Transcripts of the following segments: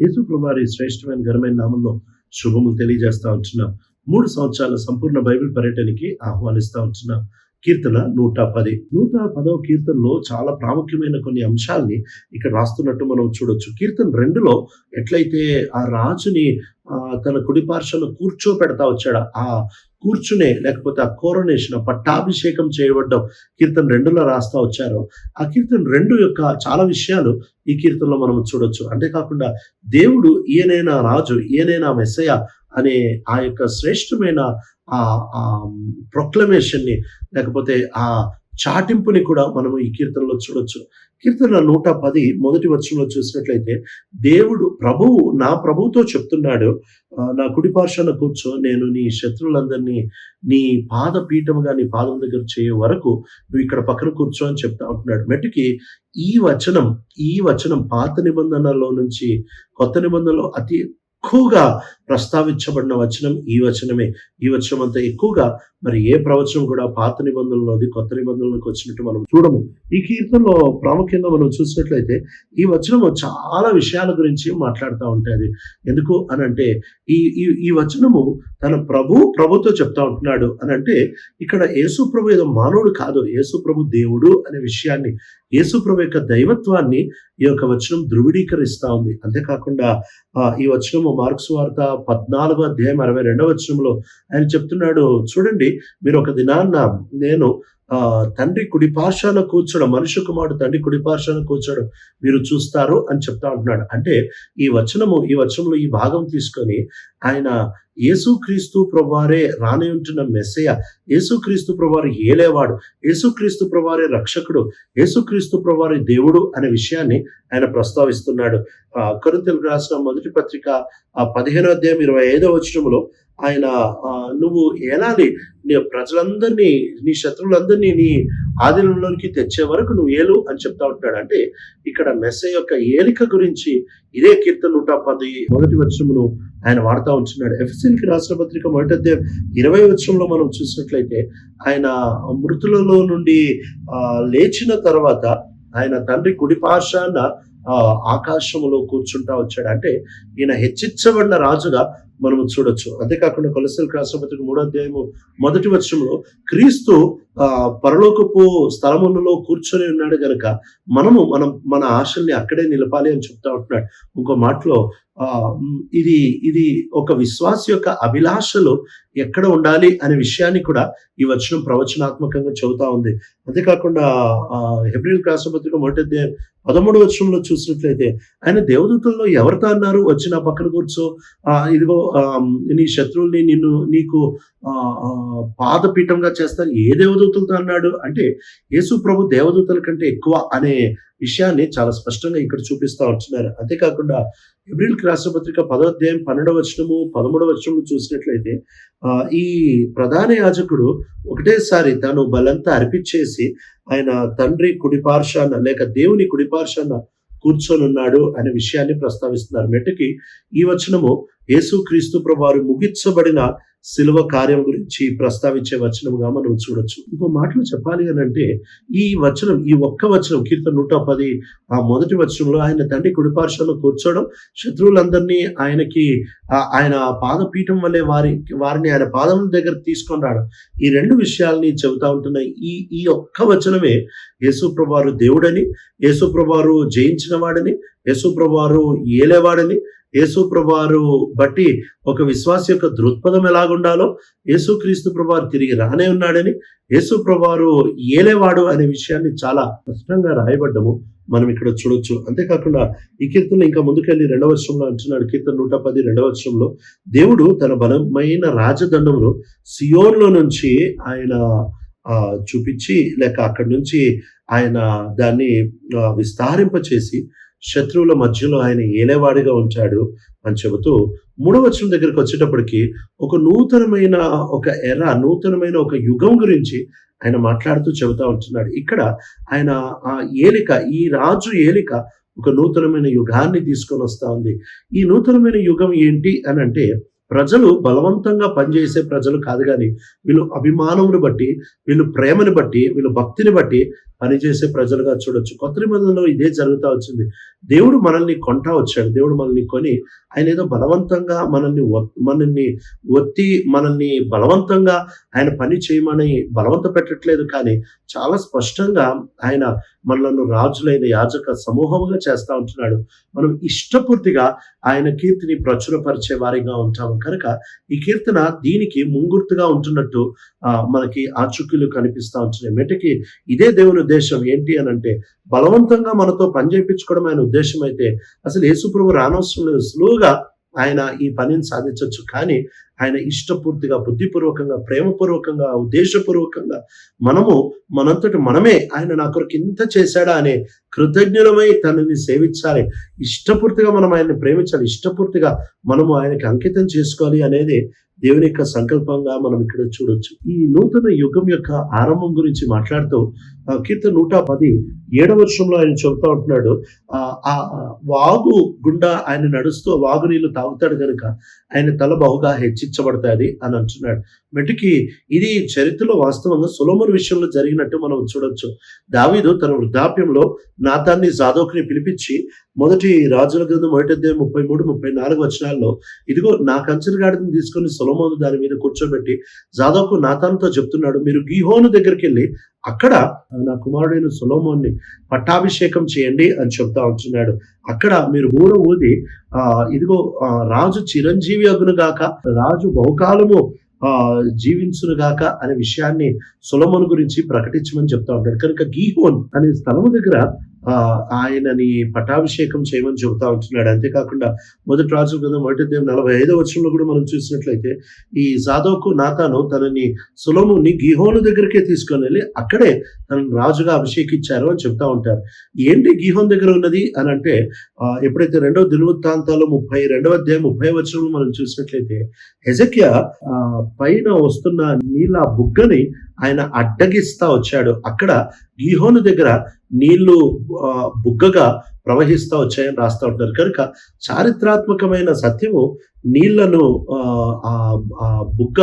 యేసు కుమారి శ్రేష్టమైన ఘనమైన నామంలో శుభములు తెలియజేస్తా ఉంటున్నాం. మూడు సంవత్సరాల సంపూర్ణ బైబిల్ పర్యటనకి ఆహ్వానిస్తా ఉంటున్నాం. కీర్తన నూట పది. నూట పదవ కీర్తనలో చాలా ప్రాముఖ్యమైన కొన్ని అంశాల్ని ఇక్కడ రాస్తున్నట్టు మనం చూడొచ్చు. కీర్తన రెండులో ఎట్లయితే ఆ రాజుని ఆ, తన కుడిపార్శ్వను కూర్చోపెడతా వచ్చాడు. ఆ కూర్చునే లేకపోతే ఆ కోరనేషన్ ఆ పట్టాభిషేకం చేయబడ్డం కీర్తన రెండులో రాస్తా వచ్చారు. ఆ కీర్తన రెండు యొక్క చాలా విషయాలు ఈ కీర్తనలో మనం చూడొచ్చు. అంతేకాకుండా దేవుడు ఈయనైనా రాజు ఈయనైనా మెస్సయ అనే ఆ యొక్క శ్రేష్టమైన ఆ ప్రొక్లమేషన్ని లేకపోతే ఆ చాటింపుని కూడా మనం ఈ కీర్తనలో చూడొచ్చు. కీర్తన నూట పది మొదటి వచనంలో చూసినట్లయితే దేవుడు ప్రభువు నా ప్రభువుతో చెప్తున్నాడు నా కుడి పార్శ్వన కూర్చో నేను నీ శత్రువులందరినీ నీ పాద పీఠముగా నీ పాదం దగ్గర చేయే వరకు నువ్వు ఇక్కడ పక్కన కూర్చో అని చెప్తా ఉంటున్నాడు. మెట్టుకి ఈ వచనం ఈ వచనం పాత నిబంధనలో నుంచి కొత్త నిబంధనలో అతి ఎక్కువగా ప్రస్తావించబడిన వచనం ఈ వచనమే. ఈ వచనం అంతా ఎక్కువగా మరి ఏ ప్రవచనం కూడా పాత నిబంధనలోది కొత్త నిబంధనలోకి వచ్చినట్టు మనం చూడము. ఈ కీర్తనలో ప్రాముఖ్యంగా మనం చూసినట్లయితే ఈ వచనము చాలా విషయాల గురించి మాట్లాడుతూ ఉంటుంది. ఎందుకు అని అంటే ఈ ఈ ఈ వచనము తన ప్రభు ప్రభుతో చెప్తా ఉంటున్నాడు అని అంటే ఇక్కడ యేసు ప్రభు ఏదో మానవుడు కాదు యేసు ప్రభు దేవుడు అనే విషయాన్ని యేసు ప్రభు యొక్క దైవత్వాన్ని ఈ యొక్క వచనం ధృవీకరిస్తా ఉంది. అంతేకాకుండా ఈ వచనము మార్క్స్ వార్త పద్నాలుగో అధ్యాయం అరవై రెండవ వచనంలో ఆయన చెప్తున్నాడు చూడండి మీరు ఒక దినాన్న నేను ఆ తండ్రి కుడిపార్శాల కూర్చోడు కూర్చోడం కుమారుడు తండ్రి కుడిపార్శాల కూర్చోడు కూర్చోడం మీరు చూస్తారు అని చెప్తా ఉంటున్నాడు. అంటే ఈ వచనము ఈ వచనంలో ఈ భాగం తీసుకొని ఆయన యేసుక్రీస్తు ప్రభువారే రానియుంటున్న మెస్సయ యేసుక్రీస్తు ప్రభువారు ఏలేవాడు యేసుక్రీస్తు ప్రభువారే రక్షకుడు యేసుక్రీస్తు ప్రభువారి దేవుడు అనే విషయాన్ని ఆయన ప్రస్తావిస్తున్నాడు. ఆ రాసిన మొదటి పత్రిక ఆ పదిహేనో అధ్యాయం ఇరవై ఐదో వచనంలో ఆయన నువ్వు ఏలాలి నీ ప్రజలందరినీ నీ శత్రువులందరినీ నీ ఆధీనంలోనికి తెచ్చే వరకు నువ్వు ఏలు అని చెప్తా ఉంటాడు. అంటే ఇక్కడ మెస్స యొక్క ఏలిక గురించి ఇదే కీర్తన నూట పది మొదటి వచనమును ఆయన వాడుతూ ఉంటున్నాడు. ఎఫ్సిన్కి రాష్ట్ర పత్రిక మొదటి ఇరవై వచ్చంలో మనం చూసినట్లయితే ఆయన మృతులలో నుండి లేచిన తర్వాత ఆయన తండ్రి కుడి పార్శాన ఆకాశములో కూర్చుంటా వచ్చాడు. అంటే ఈయన హెచ్చించబడిన రాజుగా మనము చూడొచ్చు. అంతేకాకుండా కొలసల్ రాష్ట్రపతికి మూడో అధ్యాయము మొదటి వచ్చంలో క్రీస్తు ఆ పరలోకపు స్థలములలో కూర్చొని ఉన్నాడు కనుక మనము మనం మన ఆశల్ని అక్కడే నిలపాలి అని చెప్తా ఉంటున్నాడు. ఇంకో మాటలో ఆ ఇది ఇది ఒక విశ్వాస యొక్క అభిలాషలు ఎక్కడ ఉండాలి అనే విషయాన్ని కూడా ఈ వచనం ప్రవచనాత్మకంగా చెబుతా ఉంది. అంతేకాకుండా ఆ హెబ్రిల్ రాష్ట్రపతిక మొదటి అధ్యాయం పదమూడు వచనంలో చూసినట్లయితే ఆయన దేవదూతల్లో ఎవరితో అన్నారు? వచ్చి నా పక్కన కూర్చో. ఆ ఇదిగో నీ శత్రువుల్ని నిన్ను నీకు ఆ, పాదపీఠంగా చేస్తారు ఏ దేవదూతలతో అన్నాడు? అంటే యేసు ప్రభు దేవదూతల కంటే ఎక్కువ అనే విషయాన్ని చాలా స్పష్టంగా ఇక్కడ చూపిస్తా ఉంటున్నారు. అంతేకాకుండా ఎబ్రిల్ రాష్ట్రపత్రిక పదో అధ్యాయం పన్నెండవ వచనము పదమూడవ వచనము చూసినట్లయితే ఈ ప్రధాన యాజకుడు ఒకటేసారి తను బలంతా అర్పించేసి ఆయన తండ్రి కుడిపార్శాన లేక దేవుని కుడిపార్శాన కూర్చొని ఉన్నాడు అనే విషయాన్ని ప్రస్తావిస్తున్నారు. మెట్టుకి ఈ వచనము యేసు క్రీస్తు ప్రభువారు ముగించబడిన శిలువ కార్యం గురించి ప్రస్తావించే వచనముగా మనం చూడొచ్చు. ఇంకో మాటలు చెప్పాలి అని అంటే ఈ వచనం ఈ ఒక్క వచనం కీర్తన నూట పది ఆ మొదటి వచనంలో ఆయన తండ్రి కుడిపార్శ్వలో కూర్చోవడం శత్రువులందరినీ ఆయనకి ఆయన పాదపీఠం వల్లే వారి వారిని ఆయన పాదం దగ్గర తీసుకొని రావడం. ఈ రెండు విషయాల్ని చెబుతా ఉంటున్నాయి ఈ ఈ ఒక్క వచనమే యేసుప్రభారు దేవుడని యేసుప్రభారు జయించిన వాడని యేసుప్రభారు ఏలేవాడని యేసు బట్టి ఒక విశ్వాస యొక్క దృక్పథం ఎలాగుండాలో యేసుక్రీస్తు ప్రభారు తిరిగి రానే ఉన్నాడని యేసు ఏలేవాడు అనే విషయాన్ని చాలా స్పష్టంగా రాయబడ్డము. మనం ఇక్కడ చూడొచ్చు. అంతేకాకుండా ఈ కీర్తన ఇంకా ముందుకెళ్ళి రెండవ వర్షంలో అంటున్నాడు. కీర్తన నూట పది రెండవ వర్షంలో దేవుడు తన బలమైన రాజదండమును సియోన్లో నుంచి ఆయన చూపించి లేక అక్కడి నుంచి ఆయన దాన్ని విస్తారింపచేసి శత్రువుల మధ్యలో ఆయన ఏలేవాడిగా ఉంచాడు అని చెబుతూ మూడవ వచనం దగ్గరికి వచ్చేటప్పటికి ఒక నూతనమైన ఒక ఎర నూతనమైన ఒక యుగం గురించి ఆయన మాట్లాడుతూ చెబుతా ఉంటున్నాడు. ఇక్కడ ఆయన ఆ ఏలిక ఈ రాజు ఏలిక ఒక నూతనమైన యుగాన్ని తీసుకొని వస్తా ఉంది. ఈ నూతనమైన యుగం ఏంటి అని అంటే ప్రజలు బలవంతంగా పనిచేసే ప్రజలు కాదు కానీ వీళ్ళు అభిమానమును బట్టి వీళ్ళు ప్రేమని బట్టి వీళ్ళు భక్తిని బట్టి పనిచేసే ప్రజలుగా చూడొచ్చు. కొత్త నిబంధనలో ఇదే జరుగుతూ వచ్చింది. దేవుడు మనల్ని కొంటా వచ్చాడు. దేవుడు మనల్ని కొని ఆయన ఏదో బలవంతంగా మనల్ని మనల్ని ఒత్తి మనల్ని బలవంతంగా ఆయన పని చేయమని బలవంత పెట్టట్లేదు కానీ చాలా స్పష్టంగా ఆయన మనలను రాజులైన యాజక సమూహంగా చేస్తూ ఉంటున్నాడు. మనం ఇష్టపూర్తిగా ఆయన కీర్తిని ప్రచురపరిచే వారిగా ఉంటాము. కనుక ఈ కీర్తన దీనికి ముంగుర్తుగా ఉంటున్నట్టు మనకి ఆచూకీలు కనిపిస్తా ఉంటున్నాయి. మెటకి ఇదే దేవుని ఉద్దేశం ఏంటి అని అంటే బలవంతంగా మనతో పని చేయించుకోవడం ఆయన ఉద్దేశం అయితే అసలు యేసుప్రభు రానవసరం లేదు సులువుగా ఆయన ఈ పనిని సాధించవచ్చు కానీ ఆయన ఇష్టపూర్తిగా బుద్ధిపూర్వకంగా ప్రేమపూర్వకంగా ఉద్దేశపూర్వకంగా మనము మనంతటి మనమే ఆయన నా కొరకు ఇంత చేశాడా అనే కృతజ్ఞులమై తనని సేవించాలి. ఇష్టపూర్తిగా మనం ఆయన్ని ప్రేమించాలి. ఇష్టపూర్తిగా మనము ఆయనకి అంకితం చేసుకోవాలి అనేది దేవుని యొక్క సంకల్పంగా మనం ఇక్కడ చూడొచ్చు. ఈ నూతన యుగం యొక్క ఆరంభం గురించి మాట్లాడుతూ కీర్తన నూట పది ఏడవ వర్షంలో ఆయన చెబుతా ఉంటున్నాడు ఆ వాగు గుండా ఆయన నడుస్తూ వాగు నీళ్ళు తాగుతాడు కనుక ఆయన తల బహుగా హెచ్చించబడతాది అని అంటున్నాడు. మెటికి ఇది చరిత్రలో వాస్తవంగా సులోమన్ విషయంలో జరిగినట్టు మనం చూడొచ్చు. దావీదు తన వృద్ధాప్యంలో నాతాన్ని జాదోక్ని పిలిపించి మొదటి రాజుల గ్రంథం మొదటి అధ్యాయం ముప్పై మూడు ముప్పై నాలుగు వచనాల్లో ఇదిగో నా కంచెల గాడిని తీసుకొని సొలమోను దాని మీద కూర్చోబెట్టి జాదోకు నాతాన్తో చెప్తున్నాడు మీరు గీహోను దగ్గరికి వెళ్ళి అక్కడ నా కుమారుడైన సులోమోన్ని పట్టాభిషేకం చేయండి అని చెప్తా ఉంటున్నాడు. అక్కడ మీరు ఊర ఊది ఆ ఇదిగో రాజు చిరంజీవి అగును గాక రాజు బహుకాలము ఆ జీవించును గాక అనే విషయాన్ని సులమన్ గురించి ప్రకటించమని చెప్తా ఉంటాడు. కనుక గీహోన్ అనే స్థలము దగ్గర ఆయనని పట్టాభిషేకం చేయమని చెబుతా ఉంటున్నాడు. అంతేకాకుండా మొదటి రాజు కదా మొదటి దేవు నలభై ఐదో వచ్చంలో కూడా మనం చూసినట్లయితే ఈ జాదవ్కు నాతాను తనని సులముని గిహోను దగ్గరికే తీసుకొని వెళ్ళి అక్కడే తనను రాజుగా అభిషేకించారు అని చెప్తా ఉంటారు. ఏంటి గిహోన్ దగ్గర ఉన్నది అని అంటే ఎప్పుడైతే రెండవ దినవృత్తాంతాలు ముప్పై రెండవ అధ్యాయం ముప్పై వచనంలో మనం చూసినట్లయితే హెజక్య పైన వస్తున్న నీళ్ళ బుగ్గని ఆయన అడ్డగిస్తా వచ్చాడు. అక్కడ గీహోను దగ్గర నీళ్ళు ఆ, బుగ్గగా ప్రవహిస్తూ వచ్చాయని రాస్తా ఉంటారు కనుక చారిత్రాత్మకమైన సత్యము నీళ్ళను ఆ, బుగ్గ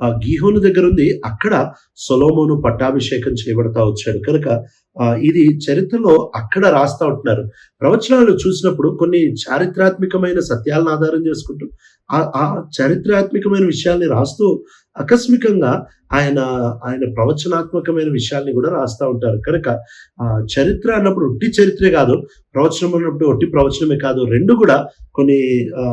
ఆ గీహోను దగ్గర ఉంది అక్కడ సొలోమోను పట్టాభిషేకం చేయబడతా వచ్చాడు. కనుక ఆ, ఇది చరిత్రలో అక్కడ రాస్తా ఉంటున్నారు. ప్రవచనాలు చూసినప్పుడు కొన్ని చారిత్రాత్మకమైన సత్యాలను ఆధారం చేసుకుంటూ ఆ ఆ చారిత్రాత్మకమైన విషయాల్ని రాస్తూ ఆకస్మికంగా ఆయన ఆయన ప్రవచనాత్మకమైన విషయాల్ని కూడా రాస్తా ఉంటారు. కనుక ఆ చరిత్ర అన్నప్పుడు ఒట్టి చరిత్రే కాదు ప్రవచనం అన్నప్పుడు ఒట్టి ప్రవచనమే కాదు రెండు కూడా కొన్ని ఆ,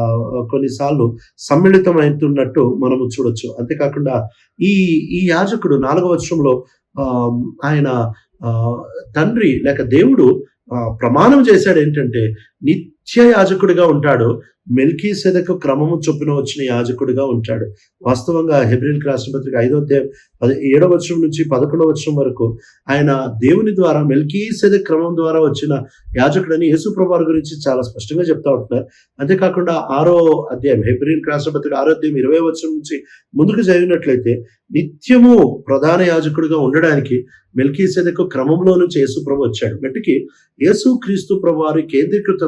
కొన్నిసార్లు సమ్మిళితమవుతున్నట్టు మనము చూడొచ్చు. అంతేకాకుండా ఈ ఈ యాజకుడు నాలుగవ వర్షంలో ఆ, ఆయన ఆ, తండ్రి లేక దేవుడు ఆ, ప్రమాణం చేశాడు ఏంటంటే నిత్య యాజకుడిగా ఉంటాడు. మెల్కీ సెదకు క్రమము చొప్పున వచ్చిన యాజకుడిగా ఉంటాడు. వాస్తవంగా హెబ్రిల్ రాష్ట్రపత్రిక ఐదో అధ్యాయం పది ఏడవ వచనం నుంచి పదకొండవ వచనం వరకు ఆయన దేవుని ద్వారా మెల్కీ సెదక్ క్రమం ద్వారా వచ్చిన యాజకుడని యేసు ప్రభావ గురించి చాలా స్పష్టంగా చెప్తా ఉంటున్నారు. అంతేకాకుండా ఆరో అధ్యాయం హెబ్రిల్ రాష్ట్రపత్రిక ఆరో అధ్యాయం ఇరవై వచనం నుంచి ముందుకు జరిగినట్లయితే నిత్యము ప్రధాన యాజకుడిగా ఉండడానికి మెల్కీ సెదకు క్రమంలో నుంచి యేసు ప్రభు వచ్చాడు. మట్టికి యేసు క్రీస్తు ప్రభు వారి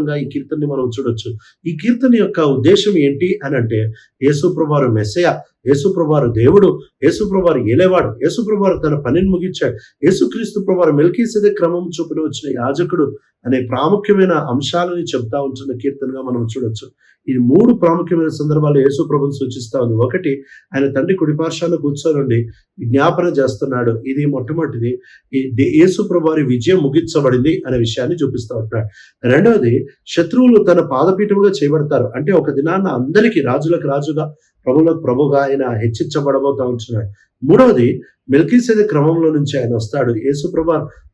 కేంద్రీకృతంగా ఈ కీర్తనని మనం చూడొచ్చు. ఈ కీర్తన యొక్క ఉద్దేశం ఏంటి అని అంటే యేసుప్రభు వారు మెస్సయ యేసుప్రభారు దేవుడు యేసుప్రభారు ఏలేవాడు యేసుప్రభారు తన పనిని ముగించాడు. యేసుక్రీస్తు ప్రభారు వారు క్రమం చొప్పున వచ్చిన యాజకుడు అనే ప్రాముఖ్యమైన అంశాలని చెప్తా ఉంటున్న కీర్తనగా మనం చూడొచ్చు. ఈ మూడు ప్రాముఖ్యమైన సందర్భాలు యేసు ప్రభుని సూచిస్తా ఉంది. ఒకటి ఆయన తండ్రి కుడిపార్శాన్ని కూర్చోనుండి విజ్ఞాపన చేస్తున్నాడు. ఇది మొట్టమొదటిది. ఈ యేసు విజయం ముగించబడింది అనే విషయాన్ని చూపిస్తూ ఉంటున్నాడు. రెండవది శత్రువులు తన పాదపీఠముగా చేయబడతారు. అంటే ఒక దినాన్న అందరికీ రాజులకు రాజుగా ప్రభులకు ప్రభుగా ఆయన హెచ్చించబడబోతా ఉంటున్నాడు. మూడవది మిల్కీసేది క్రమంలో నుంచి ఆయన వస్తాడు. యేసుప్రభ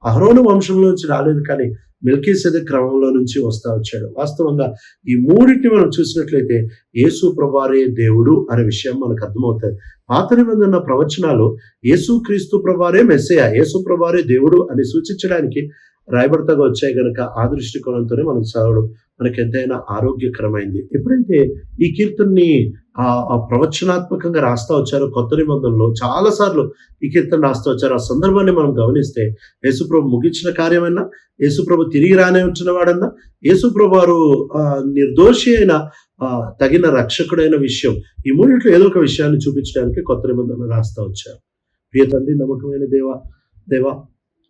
అహరోను వంశంలో నుంచి రాలేదు కానీ మెల్కీసెద క్రమంలో నుంచి వస్తా వచ్చాడు. వాస్తవంగా ఈ మూడింటిని మనం చూసినట్లయితే యేసు ప్రభారే దేవుడు అనే విషయం మనకు అర్థమవుతుంది. పాత నిబంధన ప్రవచనాలు యేసు క్రీస్తు ప్రభారే మెస్సయ యేసు ప్రభారే దేవుడు అని సూచించడానికి రాయబడతగా వచ్చాయి కనుక ఆ దృష్టికోణంతోనే మనం చదవడం మనకి ఎంతైనా ఆరోగ్యకరమైంది. ఎప్పుడైతే ఈ కీర్తనని ఆ ప్రవచనాత్మకంగా రాస్తా వచ్చారు కొత్త నిబంధనలో చాలా సార్లు ఈ కీర్తన రాస్తా వచ్చారు ఆ సందర్భాన్ని మనం గమనిస్తే యేసుప్రభు ముగించిన కార్యమైనా యేసుప్రభు తిరిగి రానే ఉంచిన వాడన్నా యేసుప్రభు వారు ఆ, నిర్దోషి అయిన ఆ, తగిన రక్షకుడైన విషయం ఈ మూడింటిలో ఏదో ఒక విషయాన్ని చూపించడానికి కొత్త నిబంధనలు రాస్తా వచ్చారు. ప్రియ తండ్రి నమ్మకమైన దేవ దేవా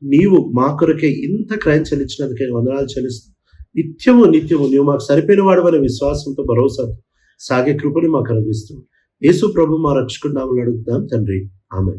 నీవు మా కొరకే ఇంత క్రయం చెల్లించినందుకే వందనాలు చెల్లిస్తూ నిత్యము నిత్యము. నీవు మాకు సరిపోయిన వాడు అనే విశ్వాసంతో భరోసా సాగే కృపని మాకు అనిపిస్తుంది యేసు ప్రభు మా రక్షకుడు నామలు అడుగుతాం తండ్రి. ఆమె